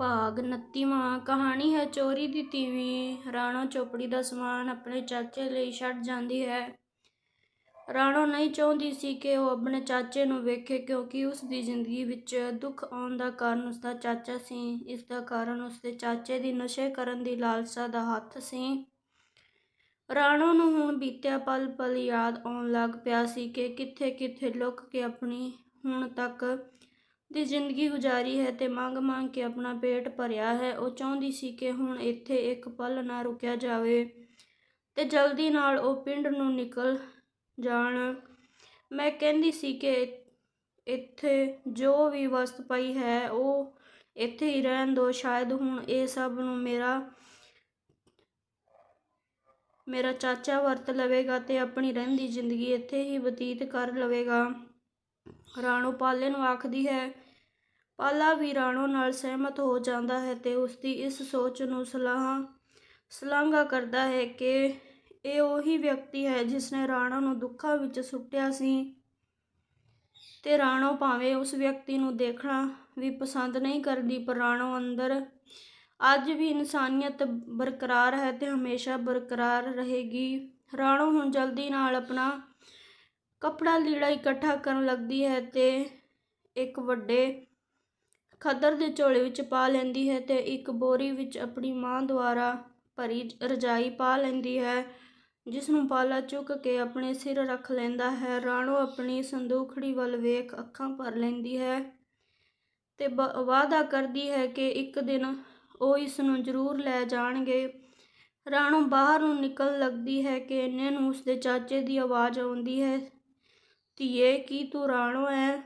ਭਾਗ 29ਵਾਂ ਕਹਾਣੀ ਹੈ ਚੋਰੀ ਦੀ ਤੀਵੀਂ, ਰਾਣੋ ਚੋਪੜੀ ਦਾ ਸਮਾਨ ਆਪਣੇ ਚਾਚੇ ਲਈ ਛੱਡ ਜਾਂਦੀ ਹੈ। ਰਾਣੋ ਨਹੀਂ ਚਾਹੁੰਦੀ ਸੀ ਕਿ ਉਹ ਆਪਣੇ ਚਾਚੇ ਨੂੰ ਵੇਖੇ ਕਿਉਂਕਿ ਉਸ ਦੀ ਜ਼ਿੰਦਗੀ ਵਿੱਚ ਦੁੱਖ ਆਉਣ ਦਾ ਕਾਰਨ ਉਸ ਦਾ ਚਾਚਾ ਸੀ। ਇਸ ਦਾ ਕਾਰਨ ਉਸ ਦੇ ਚਾਚੇ ਦੀ ਨਸ਼ੇ ਕਰਨ ਦੀ ਲਾਲਸਾ ਦਾ ਹੱਥ ਸੀ। ਰਾਣੋ ਨੂੰ ਹੁਣ ਬੀਤਿਆ ਪਲ ਪਲ ਯਾਦ ਆਉਣ ਲੱਗ ਪਿਆ ਸੀ ਕਿ ਕਿੱਥੇ ਕਿੱਥੇ ਲੁੱਕ ਕੇ ਆਪਣੀ ਹੁਣ ਤੱਕ ਦੀ ਜ਼ਿੰਦਗੀ ਗੁਜ਼ਾਰੀ ਹੈ ਤੇ ਮੰਗ ਮੰਗ ਕੇ ਆਪਣਾ ਪੇਟ ਭਰਿਆ ਹੈ। ਉਹ ਚਾਹੁੰਦੀ ਸੀ ਕਿ ਹੁਣ ਇੱਥੇ ਇੱਕ ਪਲ ਨਾ ਰੁਕਿਆ ਜਾਵੇ ਤੇ ਜਲਦੀ ਨਾਲ ਉਹ ਪਿੰਡ ਨੂੰ ਨਿਕਲ ਜਾਣ। ਮੈਂ ਕਹਿੰਦੀ ਸੀ ਕਿ ਇੱਥੇ ਜੋ ਵੀ ਵਸਤ ਪਈ ਹੈ, ਉਹ ਇੱਥੇ ਹੀ ਰਹਿਣ ਦਿਓ ਸ਼ਾਇਦ ਹੁਣ ਇਹ ਸਭ ਨੂੰ ਮੇਰਾ ਮੇਰਾ ਚਾਚਾ ਵਰਤ ਲਵੇਗਾ ਤੇ ਆਪਣੀ ਰਹਿੰਦੀ ਜ਼ਿੰਦਗੀ ਇੱਥੇ ਹੀ ਬਤੀਤ ਕਰ ਲਵੇਗਾ। ਰਾਣੋ ਪਾਲੇ ਨੂੰ ਆਖਦੀ ਹੈ ਪਾਲਾ ਵੀ ਰਾਣੋ ਨਾਲ ਸਹਿਮਤ ਹੋ ਜਾਂਦਾ ਹੈ ਤੇ ਉਸਦੀ ਇਸ ਸੋਚ ਨੂੰ ਸਲਾਹਾਂ ਸਲਾਂਘਾ ਕਰਦਾ ਹੈ ਕਿ ਇਹ ਉਹੀ ਵਿਅਕਤੀ ਹੈ ਜਿਸਨੇ ਰਾਣੋ ਨੂੰ ਦੁੱਖਾਂ ਵਿੱਚ ਸੁੱਟਿਆ ਸੀ ਤੇ ਰਾਣੋ ਭਾਵੇਂ ਉਸ ਵਿਅਕਤੀ ਨੂੰ ਦੇਖਣਾ ਵੀ ਪਸੰਦ ਨਹੀਂ ਕਰਦੀ, ਪਰ ਰਾਣੋ ਅੰਦਰ ਅੱਜ ਵੀ ਇਨਸਾਨੀਅਤ ਬਰਕਰਾਰ ਹੈ ਤੇ ਹਮੇਸ਼ਾ ਬਰਕਰਾਰ ਰਹੇਗੀ। ਰਾਣੋ ਹੁਣ ਜਲਦੀ ਨਾਲ ਆਪਣਾ ਕਪੜਾ ਲੀੜਾ ਇਕੱਠਾ ਕਰਨ ਲੱਗਦੀ ਹੈ ਤੇ ਇੱਕ ਵੱਡੇ ਖੱਦਰ ਦੇ ਝੋਲੇ ਵਿੱਚ ਪਾ ਲੈਂਦੀ ਹੈ ਤੇ ਇੱਕ ਬੋਰੀ ਵਿੱਚ ਆਪਣੀ ਮਾਂ ਦੁਆਰਾ ਭਰੀ ਰਜਾਈ ਪਾ ਲੈਂਦੀ ਹੈ ਜਿਸ ਨੂੰ ਪਾਲਾ ਚੁੱਕ ਕੇ ਆਪਣੇ ਸਿਰ ਰੱਖ ਲੈਂਦਾ ਹੈ। ਰਾਣੋ ਆਪਣੀ ਸੰਦੂਖੜੀ ਵੱਲ ਵੇਖ ਅੱਖਾਂ ਭਰ ਲੈਂਦੀ ਹੈ ਤੇ ਵਾਅਦਾ ਕਰਦੀ ਹੈ ਕਿ ਇੱਕ ਦਿਨ ਉਹ ਇਸ ਨੂੰ ਜ਼ਰੂਰ ਲੈ ਜਾਣਗੇ। ਰਾਣੋ ਬਾਹਰ ਨੂੰ ਨਿਕਲ ਲੱਗਦੀ ਹੈ ਕਿ ਇੰਨੇ ਨੂੰ ਉਸਦੇ ਚਾਚੇ ਦੀ ਆਵਾਜ਼ ਆਉਂਦੀ ਹੈ, ਧੀਏ, ਕੀ ਤੂੰ ਰਾਣੋ ਹੈ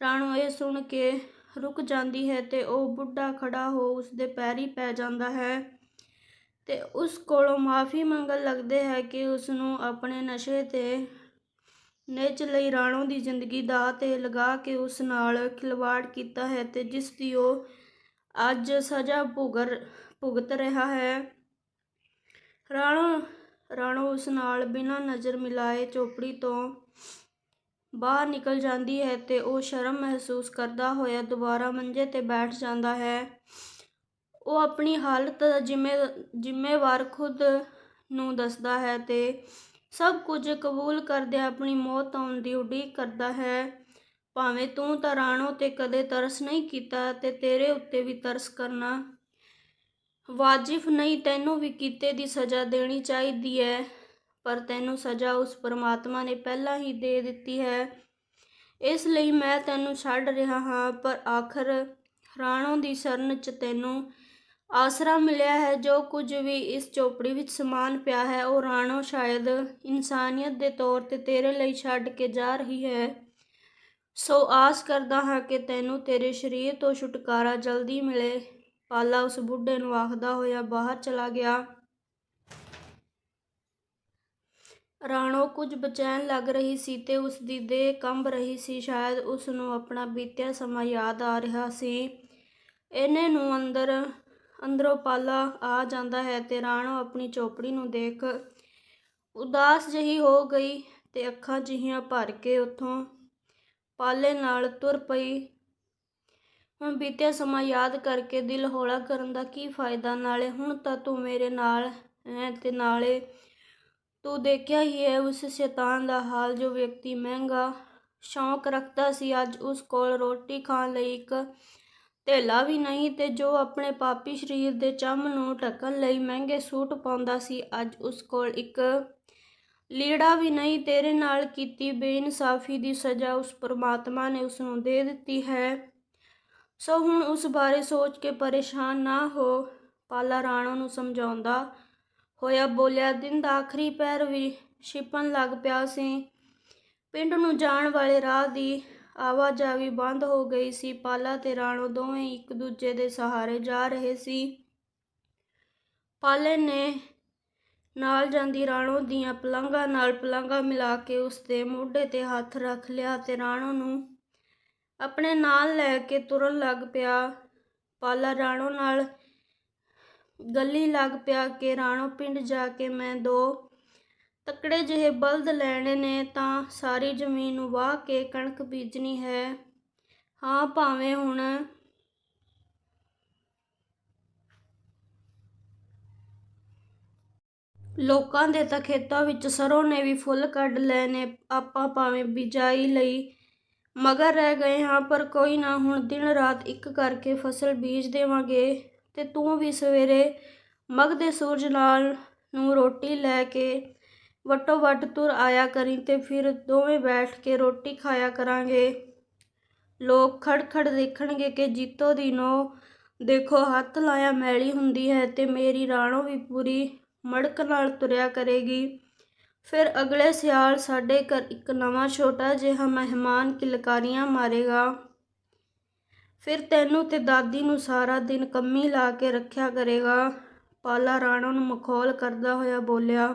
ਰਾਣੋ ਇਹ ਸੁਣ ਕੇ ਰੁਕ ਜਾਂਦੀ ਹੈ ਅਤੇ ਉਹ ਬੁੱਢਾ ਖੜਾ ਹੋ ਉਸਦੇ ਪੈਰੀ ਪੈ ਜਾਂਦਾ ਹੈ ਅਤੇ ਉਸ ਕੋਲੋਂ ਮਾਫੀ ਮੰਗਣ ਲੱਗਦੇ ਹੈ ਕਿ ਉਸਨੂੰ ਆਪਣੇ ਨਸ਼ੇ ਤੇ ਨਿਜ ਲਈ ਰਾਣੋ ਦੀ ਜ਼ਿੰਦਗੀ ਦਾ ਤੇ ਲਗਾ ਕੇ ਉਸ ਨਾਲ ਖਿਲਵਾੜ ਕੀਤਾ ਹੈ ਅਤੇ ਜਿਸ ਦੀ ਉਹ ਅੱਜ ਸਜ਼ਾ ਭੁਗਰ, ਭੁਗਤ ਰਿਹਾ ਹੈ। ਰਾਣੋ ਰਾਣੋ ਉਸ ਨਾਲ ਬਿਨਾਂ ਨਜ਼ਰ ਮਿਲਾਏ ਚੋਪੜੀ ਤੋਂ ਬਾਹਰ ਨਿਕਲ ਜਾਂਦੀ ਹੈ ਅਤੇ ਉਹ ਸ਼ਰਮ ਮਹਿਸੂਸ ਕਰਦਾ ਹੋਇਆ ਦੁਬਾਰਾ ਮੰਜੇ ਤੇ ਬੈਠ ਜਾਂਦਾ ਹੈ। ਉਹ ਆਪਣੀ ਹਾਲਤ ਦਾ ਜ਼ਿੰਮੇ, ਜ਼ਿੰਮੇਵਾਰ ਖੁਦ ਨੂੰ ਦੱਸਦਾ ਹੈ ਅਤੇ ਸਭ ਕੁਝ ਕਬੂਲ ਕਰਦੇ ਆਪਣੀ ਮੌਤ ਆਉਣ ਦੀ ਉਡੀਕ ਕਰਦਾ ਹੈ। ਭਾਵੇਂ ਤੂੰ ਤਾਂ ਰਾਣੋ ਤੇ ਕਦੇ ਤਰਸ ਨਹੀਂ ਕੀਤਾ ਤੇ ਤੇਰੇ ਉੱਤੇ ਵੀ ਤਰਸ ਕਰਨਾ। ਵਾਜਿਬ ਨਹੀਂ, ਤੈਨੂੰ ਵੀ ਕੀਤੇ ਦੀ ਸਜ਼ਾ ਦੇਣੀ ਚਾਹੀਦੀ ਹੈ। ਪਰ ਤੈਨੂੰ ਸਜ਼ਾ ਉਸ ਪਰਮਾਤਮਾ ਨੇ ਪਹਿਲਾਂ ਹੀ ਦੇ ਦਿੱਤੀ ਹੈ। ਇਸ ਲਈ ਮੈਂ ਤੈਨੂੰ ਛੱਡ ਰਿਹਾ ਹਾਂ, ਪਰ ਆਖਰ ਰਾਣੋ ਦੀ ਸ਼ਰਨ 'ਚ ਤੈਨੂੰ ਆਸਰਾ ਮਿਲਿਆ ਹੈ। ਜੋ ਕੁਝ ਵੀ ਇਸ ਚੋਪੜੀ ਵਿੱਚ ਸਮਾਨ ਪਿਆ ਹੈ, ਉਹ ਰਾਣੋ ਸ਼ਾਇਦ ਇਨਸਾਨੀਅਤ ਦੇ ਤੌਰ ਤੇ ਤੇਰੇ ਲਈ ਛੱਡ ਕੇ ਜਾ ਰਹੀ ਹੈ। ਸੋ ਆਸ ਕਰਦਾ ਹਾਂ ਕਿ ਤੈਨੂੰ ਤੇਰੇ ਸਰੀਰ ਤੋਂ ਛੁਟਕਾਰਾ ਜਲਦੀ ਮਿਲੇ। ਪਾਲਾ ਉਸ ਬੁੱਢੇ ਨੂੰ ਆਖਦਾ ਹੋਇਆ ਬਾਹਰ ਚਲਾ ਗਿਆ। ਰਾਣੋ ਕੁਝ ਬਚੈਨ ਲੱਗ ਰਹੀ ਸੀ ਤੇ ਉਸ ਦੀ ਦੇਹ ਕੰਬ ਰਹੀ ਸੀ। ਸ਼ਾਇਦ ਉਸ ਨੂੰ ਆਪਣਾ ਬੀਤਿਆ ਸਮਾਂ ਯਾਦ ਆ ਰਿਹਾ ਸੀ। ਇਹਨੇ ਨੂੰ ਅੰਦਰ, ਅੰਦਰੋਂ ਪਾਲਾ ਆ ਜਾਂਦਾ ਹੈ ਤੇ ਰਾਣੋ ਆਪਣੀ ਚੋਪੜੀ ਨੂੰ ਦੇਖ ਉਦਾਸ ਜਿਹੀ ਹੋ ਗਈ ਤੇ ਅੱਖਾਂ ਜਿਹੀਆਂ ਭਰ ਕੇ ਉੱਥੋਂ ਪਾਲੇ ਨਾਲ ਤੁਰ ਪਈ। ਹੁਣ ਬੀਤਿਆ ਸਮਾਂ ਯਾਦ ਕਰਕੇ ਦਿਲ ਹੌਲਾ ਕਰਨ ਦਾ ਕੀ ਫਾਇਦਾ? ਨਾਲੇ ਹੁਣ ਤਾਂ ਤੂੰ ਮੇਰੇ ਨਾਲ ਹੈ ਤੇ ਨਾਲੇ ਤੂੰ ਦੇਖਿਆ ਹੀ ਹੈ ਉਸ ਸ਼ੈਤਾਨ ਦਾ ਹਾਲ ਜੋ ਵਿਅਕਤੀ ਮਹਿੰਗਾ ਸ਼ੌਂਕ ਰੱਖਦਾ ਸੀ। ਅੱਜ ਉਸ ਕੋਲ ਰੋਟੀ ਖਾਣ ਲਈ ਇੱਕ ਧੇਲਾ ਵੀ ਨਹੀਂ ਤੇ ਜੋ ਆਪਣੇ ਪਾਪੀ ਸਰੀਰ ਦੇ ਚੰਮ ਨੂੰ ਢੱਕਣ ਲਈ ਮਹਿੰਗੇ ਸੂਟ ਪਾਉਂਦਾ ਸੀ। ਅੱਜ ਉਸ ਕੋਲ ਇੱਕ ਲੀੜਾ ਵੀ ਨਹੀਂ, ਤੇਰੇ ਨਾਲ ਕੀਤੀ ਬੇਇਨਸਾਫੀ ਦੀ ਸਜ਼ਾ ਉਸ ਪਰਮਾਤਮਾ ਨੇ ਉਸ ਨੂੰ ਦੇ ਦਿੱਤੀ ਹੈ। ਸੋ ਹੁਣ ਉਸ ਬਾਰੇ ਸੋਚ ਕੇ ਪਰੇਸ਼ਾਨ ਨਾ ਹੋ। ਪਾਲਾ ਰਾਣੋ ਨੂੰ ਸਮਝਾਉਂਦਾ ਹੋਇਆ ਬੋਲਿਆ, ਦਿਨ ਦਾ ਆਖਰੀ ਪੈਰ ਵੀ ਛਿਪਣ ਲੱਗ ਪਿਆ ਸੀ। ਪਿੰਡ ਨੂੰ ਜਾਣ ਵਾਲੇ ਰਾਹ ਦੀ ਆਵਾਜਾਈ ਬੰਦ ਹੋ ਗਈ ਸੀ। ਪਾਲਾ ਤੇ ਰਾਣੋ ਦੋਵੇਂ ਇੱਕ ਦੂਜੇ ਦੇ ਸਹਾਰੇ ਜਾ ਰਹੇ ਸੀ। ਪਾਲੇ ਨੇ ਨਾਲ ਜਾਂਦੀ ਰਾਣੋ ਦੀਆਂ ਪਲੰਘਾਂ ਨਾਲ ਪਲੰਘਾਂ ਮਿਲਾ ਕੇ ਉਸ ਦੇ ਮੋਢੇ ਤੇ ਹੱਥ ਰੱਖ ਲਿਆ ਤੇ ਰਾਣੋ ਨੂੰ ਆਪਣੇ ਨਾਲ ਲੈ ਕੇ ਤੁਰਨ ਲੱਗ ਪਿਆ। ਪਾਲਾ ਰਾਣੋ ਨਾਲ ਗਲੀ ਲੱਗ ਪਿਆ ਕਿ ਰਾਣੋ ਪਿੰਡ ਜਾ ਕੇ ਮੈਂ ਦੋ ਤਕੜੇ ਜਿਹੇ ਬਲਦ ਲੈਣੇ ਨੇ ਤਾਂ ਸਾਰੀ ਜ਼ਮੀਨ ਨੂੰ ਵਾਹ ਕੇ ਕਣਕ ਬੀਜਣੀ ਹੈ। ਹਾਂ, ਭਾਵੇਂ ਹੁਣ ਲੋਕਾਂ ਦੇ ਤਾਂ ਖੇਤਾਂ ਵਿੱਚ ਸਰੋਂ ਨੇ ਵੀ ਫੁੱਲ ਕੱਢ ਲਏ ਨੇ ਆਪਾਂ ਭਾਵੇਂ ਬਿਜਾਈ ਲਈ ਮਗਰ ਰਹਿ ਗਏ ਹਾਂ, ਪਰ ਕੋਈ ਨਾ ਹੁਣ ਦਿਨ ਰਾਤ ਇੱਕ ਕਰਕੇ ਫਸਲ ਬੀਜ ਦੇਵਾਂਗੇ। ਅਤੇ ਤੂੰ ਵੀ ਸਵੇਰੇ ਮਗਦੇ ਸੂਰਜ ਨਾਲ ਨੂੰ ਰੋਟੀ ਲੈ ਕੇ ਵੱਟੋ ਵੱਟ ਤੁਰ ਆਇਆ ਕਰੀ ਅਤੇ ਫਿਰ ਦੋਵੇਂ ਬੈਠ ਕੇ ਰੋਟੀ ਖਾਇਆ ਕਰਾਂਗੇ। ਲੋਕ ਖੜ-ਖੜ ਦੇਖਣਗੇ ਕਿ ਜੀਤੋ ਦੀ ਨੋ ਦੇਖੋ ਹੱਥ ਲਾਇਆ ਮੈਲੀ ਹੁੰਦੀ ਹੈ ਅਤੇ ਮੇਰੀ ਰਾਣੋ ਵੀ ਪੂਰੀ ਮੜਕ ਨਾਲ ਤੁਰਿਆ ਕਰੇਗੀ। ਫਿਰ ਅਗਲੇ ਸਿਆਲ ਸਾਡੇ ਘਰ ਇੱਕ ਨਵਾਂ ਛੋਟਾ ਜਿਹਾ ਮਹਿਮਾਨ ਕਿਲਕਾਰੀਆਂ ਮਾਰੇਗਾ। ਫਿਰ ਤੈਨੂੰ ਤੇ ਦਾਦੀ ਨੂੰ ਸਾਰਾ ਦਿਨ ਕੰਮੀ ਲਾ ਕੇ ਰੱਖਿਆ ਕਰੇਗਾ। ਪਾਲਾ ਰਾਣੋ ਨੂੰ ਮਖੌਲ ਕਰਦਾ ਹੋਇਆ ਬੋਲਿਆ